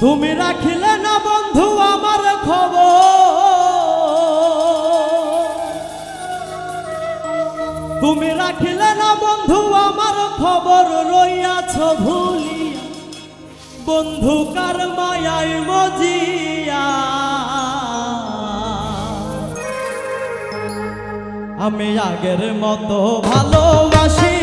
তুমি রাখিলে না বন্ধু আমার খবর? তুমি রাখিলে না বন্ধু আমার খবর? রইয়াছ ভুলি বন্ধু কার মায়ায় মজিয়া। আমি আগের মতো ভালোবাসি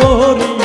করি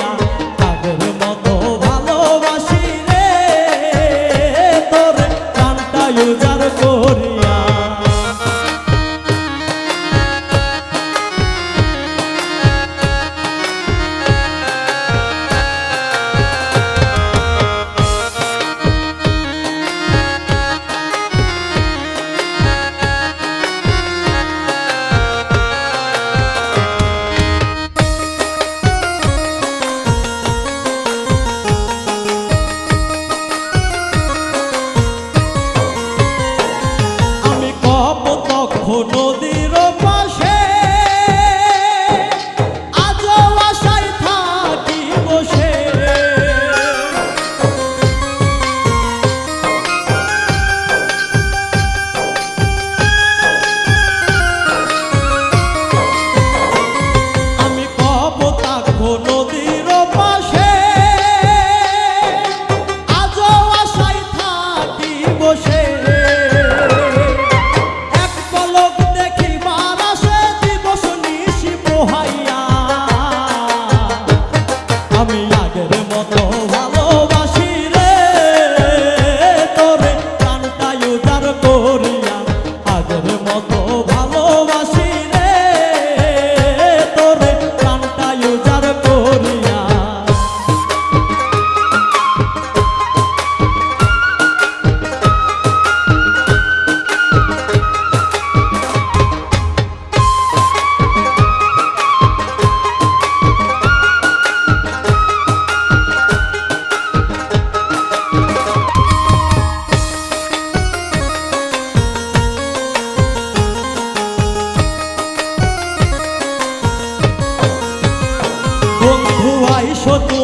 deixou.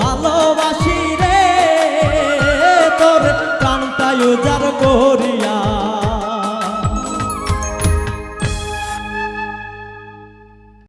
ভালোবাসি রে তোর প্রাণটায় যার করিয়া